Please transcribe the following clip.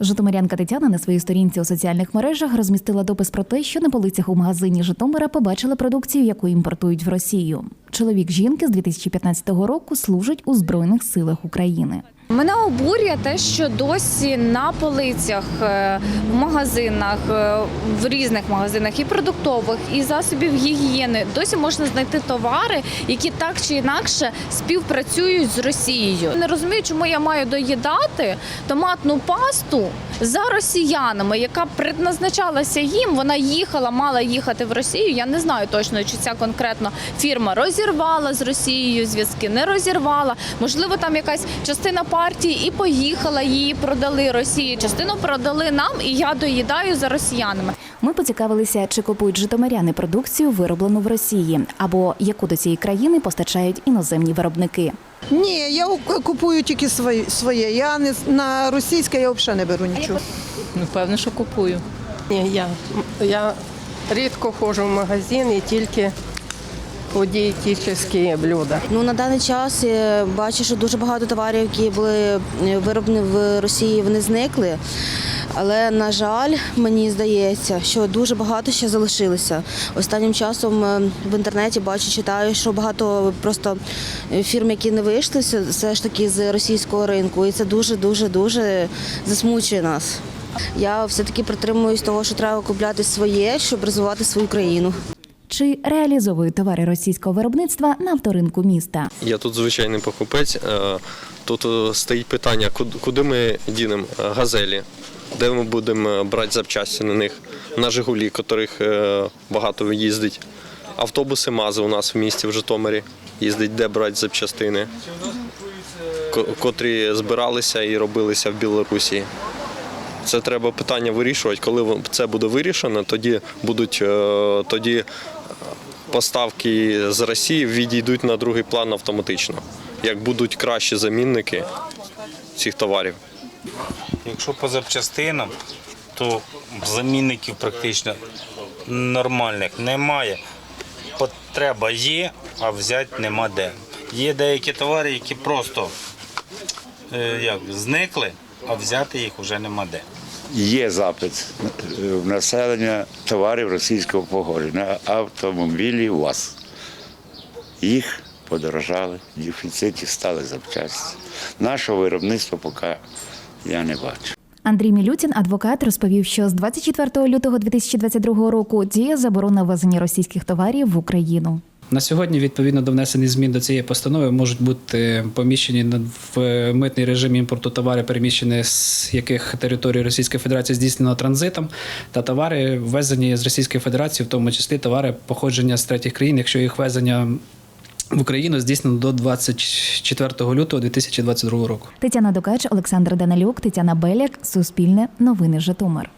Житомирянка Тетяна на своїй сторінці у соціальних мережах розмістила допис про те, що на полицях у магазині Житомира побачила продукцію, яку імпортують в Росію. Чоловік жінки з 2015 року служить у Збройних силах України. Мене обурює те, що досі на полицях е, в магазинах, е, в різних магазинах і продуктових, і засобів гігієни досі можна знайти товари, які так чи інакше співпрацюють з Росією. Не розумію, чому я маю доїдати томатну пасту за росіянами, яка предназначалася їм. Вона їхала, мала їхати в Росію. Я не знаю точно, чи ця конкретно фірма розірвала з Росією зв'язки, не розірвала. Можливо, там якась частина партії і поїхала, її продали Росії. Частину продали нам, і я доїдаю за росіянами. Ми поцікавилися, чи купують житомиряни продукцію, вироблену в Росії, або яку до цієї країни постачають іноземні виробники. Ні, я купую тільки своє. своє. Я не на російське я взагалі не беру нічого. Ну, певно, що купую. Ні, я, я рідко ходжу в магазин і тільки дієтичні блюда. Ну на даний час бачу, що дуже багато товарів, які були е, вироблені в Росії, вони зникли. Але на жаль, мені здається, що дуже багато ще залишилося. Останнім часом е, в інтернеті бачу, читаю, що багато просто е, фірм, які не вийшли, все- все ж таки з російського ринку, і це дуже дуже дуже засмучує нас. Я все-таки притримуюсь того, що треба купляти своє, щоб розвивати свою країну. Чи реалізовують товари російського виробництва на авторинку міста? Я тут звичайний покупець. Е, Тут е, стоїть питання, куд- куди ми дінемо е, газелі, де ми будемо брати запчасті на них, на Жигулі, котрих багато їздить. Автобуси МАЗи у нас в місті в Житомирі їздить, де брати запчастини, ко- котрі збиралися і робилися в Білорусі. Це треба питання вирішувати. Коли це буде вирішено, тоді будуть е, тоді поставки з Росії відійдуть на другий план автоматично, як будуть кращі замінники цих товарів. Якщо по запчастинам, то замінників практично нормальних немає. Потреба є, а взяти нема де. Є деякі товари, які просто е, як, зникли, а взяти їх вже нема де. Є запит е, в населення товарів російського походження, автомобілі УАЗ. Їх подорожали, в дефіциті стали запчасті. Нашого виробництва поки я не бачу. Андрій Мілютін, адвокат, розповів, що з 24 лютого 2022 року діє заборона ввезення російських товарів в Україну. На сьогодні, відповідно до внесених змін до цієї постанови, можуть бути поміщені в митний режим імпорту товари, переміщені з яких територій Російської Федерації здійснено транзитом, та товари ввезені з Російської Федерації, в тому числі товари походження з третіх країн, якщо їх ввезення в Україну здійснено до 24 лютого 2022 року. Тетяна Докач, Олександр Данилюк, Тетяна Беляк, Суспільне, Новини Житомир.